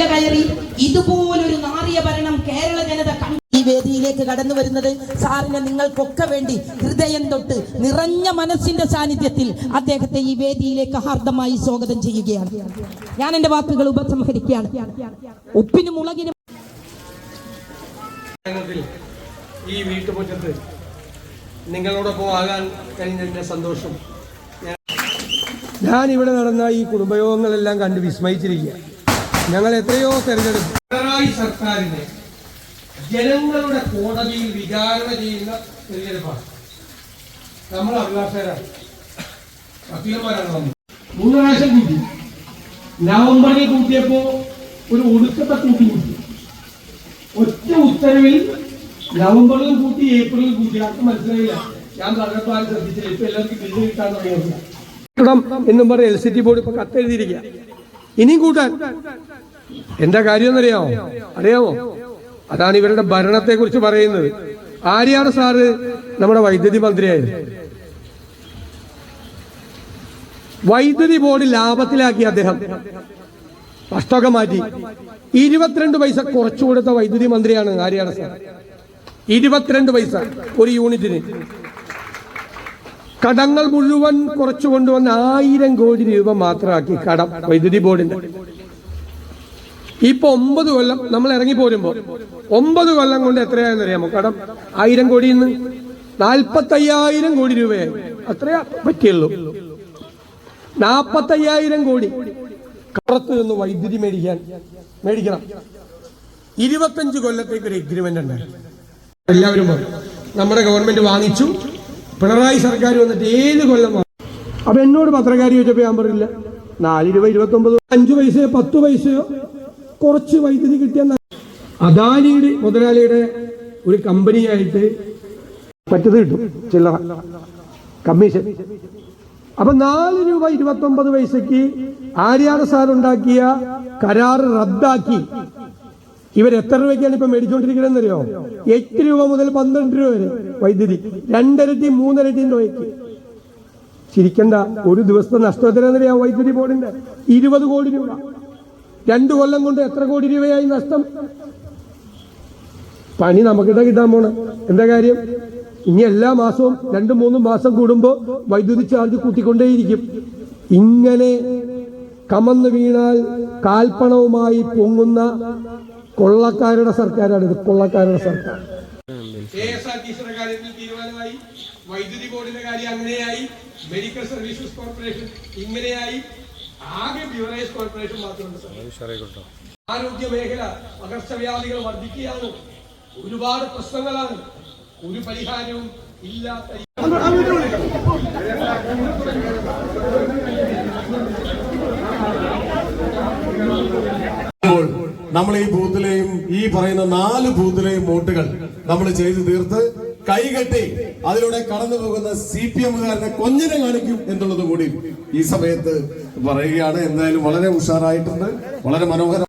പട്ടിക കയറി ഇതുപോലൊരു നാറിയ ഭരണം കേരള ജനത കണ്ടു. ഈ വേദിയിലേക്ക് കടന്നു വരുന്നത് സാറിന് നിങ്ങൾക്കൊക്കെ വേണ്ടി ഹൃദയം തൊട്ട് നിറഞ്ഞ മനസ്സിന്റെ സാന്നിധ്യത്തിൽ അദ്ദേഹത്തെ ഈ വേദിയിലേക്ക് ഹാർദമായി സ്വാഗതം ചെയ്യുകയാണ്. ഞാൻ എന്റെ വാക്കുകൾ ഉപസംഹരിക്കുകയാണ്. ഉപ്പിനും മുളകിനും ഈ വീട്ടുമുറ്റത്ത് നിങ്ങളോടൊപ്പം ആകാൻ കഴിഞ്ഞതിന്റെ സന്തോഷം. ഞാൻ ഞാൻ ഇവിടെ നടന്ന ഈ കുടുംബയോഗങ്ങളെല്ലാം കണ്ട് വിസ്മയിച്ചിരിക്കുക ഞങ്ങൾ എത്രയോ തെരഞ്ഞെടുപ്പ് പിണറായി സർക്കാരിനെ ജനങ്ങളുടെ കോടതിയിൽ വിചാരണ ചെയ്യുന്ന തെരഞ്ഞെടുപ്പാണ്. നമ്മൾ അഭിലാഷകരാണ് വക്കീലന്മാരാണ് നമ്മൾ. മൂന്ന് പ്രാവശ്യം കൂട്ടി. നവംബറിൽ കൂട്ടിയപ്പോ ഒരു ഒടുക്കത്തെ കൂട്ടി കൂട്ടി. ഒറ്റ ഉത്തരവിൽ നവംബറിലും കൂട്ടി ഏപ്രിലും കൂട്ടി. ആർക്കും മനസ്സിലായില്ല. ഞാൻ പറഞ്ഞപ്പോൾ ശ്രദ്ധിച്ചില്ല ഇപ്പൊ എല്ലാവർക്കും ബില്ല് കിട്ടാൻ തുടങ്ങിയിട്ടില്ല എന്നും പറഞ്ഞ എൽ സി ടി ബോർഡ് ഇപ്പൊ കത്തെഴുതിയിരിക്കുക. ഇനിയും കൂട്ടാൻ. എന്താ കാര്യം അറിയാമോ അറിയാമോ? അതാണ് ഇവരുടെ ഭരണത്തെ കുറിച്ച് പറയുന്നത്. ആര്യാണ് സാറ് നമ്മുടെ വൈദ്യുതി മന്ത്രിയായിരുന്നു വൈദ്യുതി ബോർഡ് ലാഭത്തിലാക്കി അദ്ദേഹം. നഷ്ടമൊക്കെ മാറ്റി. ഇരുപത്തിരണ്ട് പൈസ കുറച്ചു കൊടുത്ത വൈദ്യുതി മന്ത്രിയാണ് ആര്യാണ് സാർ? ഇരുപത്തിരണ്ട് പൈസ ഒരു യൂണിറ്റിന്. കടങ്ങൾ മുഴുവൻ കുറച്ചു കൊണ്ടുവന്ന് ആയിരം കോടി രൂപ മാത്രമാക്കി കടം വൈദ്യുതി ബോർഡിന്റെ. ഇപ്പൊ ഒമ്പത് കൊല്ലം നമ്മൾ ഇറങ്ങി പോരുമ്പോ ഒമ്പത് കൊല്ലം കൊണ്ട് എത്രയാണെന്ന് അറിയാമോ? കടം ആയിരം കോടിയിൽ നിന്ന് നാൽപ്പത്തയ്യായിരം കോടി രൂപയായി. അത്രയാ പറ്റിയുള്ളൂ നാൽപ്പത്തയ്യായിരം കോടി. പുറത്ത് നിന്ന് വൈദ്യുതി മേടിക്കാൻ മേടിക്കണം. ഇരുപത്തഞ്ച് കൊല്ലത്തേക്ക് ഒരു എഗ്രിമെന്റ് ഉണ്ടായിരുന്നു. എല്ലാവരും പറഞ്ഞു നമ്മുടെ ഗവൺമെന്റ് വാങ്ങിച്ചു. പിണറായി സർക്കാർ വന്നിട്ട് ഏത് കൊല്ലം അപ്പൊ എന്നോട് പത്രക്കാരി ചോദിച്ചപ്പോ ഞാൻ പറഞ്ഞില്ല നാല് രൂപ ഇരുപത്തി ഒമ്പത് അഞ്ചു പൈസയോ പത്ത് പൈസയോ കുറച്ച് വൈദ്യുതി കിട്ടിയാൽ അദാനിയുടെ മുതലാളിയുടെ ഒരു കമ്പനിയായിട്ട് പറ്റത് കിട്ടും ചില്ലറ. കമ്മീഷൻ. അപ്പൊ നാല് രൂപ ഇരുപത്തി ഒമ്പത് പൈസക്ക് ആര്യാട് സാർ ഉണ്ടാക്കിയ കരാർ റദ്ദാക്കി. ഇവർ എത്ര രൂപയ്ക്കാണ് ഇപ്പൊ മേടിച്ചുകൊണ്ടിരിക്കണമെന്ന് അറിയോ എട്ട് രൂപ മുതൽ പന്ത്രണ്ട് രൂപ വരെ വൈദ്യുതി. രണ്ടരട്ടി മൂന്നരട്ടി രൂപയ്ക്ക് ചിരിക്കണ്ട ഒരു ദിവസത്തെ നഷ്ടത്തിനെന്നറിയാം വൈദ്യുതി ബോർഡിന്റെ ഇരുപത് കോടി രൂപ. രണ്ടു കൊല്ലം കൊണ്ട് എത്ര കോടി രൂപയായി നഷ്ടം? പണി നമുക്കിടെ കിട്ടാൻ പോണം. എന്താ കാര്യം? ഇനി എല്ലാ മാസവും രണ്ടും മൂന്നും മാസം കൂടുമ്പോൾ വൈദ്യുതി ചാർജ് കൂട്ടിക്കൊണ്ടേയിരിക്കും. ഇങ്ങനെ കമന്ന് വീണാൽ കാൽപ്പണവുമായി പൊങ്ങുന്ന കൊള്ളക്കാരുടെ സർക്കാരാണ് ഇത്. കൊള്ളക്കാരുടെ സർക്കാർ. തീരുമാനമായി. വൈദ്യുതി ബോർഡിന്റെ കാര്യം അങ്ങനെയായി. മെഡിക്കൽ സർവീസസ് കോർപ്പറേഷൻ ഇങ്ങനെയായി. ആകെ ബ്യൂറേജ് കോർപ്പറേഷൻ മാത്രമുണ്ട് ആരോഗ്യ മേഖല പകർച്ചവ്യാധികൾ വർദ്ധിക്കുകയാണ്. ഒരുപാട് പ്രശ്നങ്ങളാണ്. ഒരു പരിഹാരവും ഇല്ലാത്ത നമ്മൾ ഈ ബൂത്തിലെയും ഈ പറയുന്ന നാല് ബൂത്തിലെയും വോട്ടുകൾ നമ്മൾ ചെയ്തു തീർത്ത് കൈകെട്ടി അതിലൂടെ കടന്നു പോകുന്ന സി പി എമ്മുകാരനെ കൊഞ്ഞിനെ കാണിക്കും എന്നുള്ളത് കൂടി ഈ സമയത്ത് പറയുകയാണ്. എന്തായാലും വളരെ ഉഷാറായിട്ടുണ്ട്. വളരെ മനോഹരം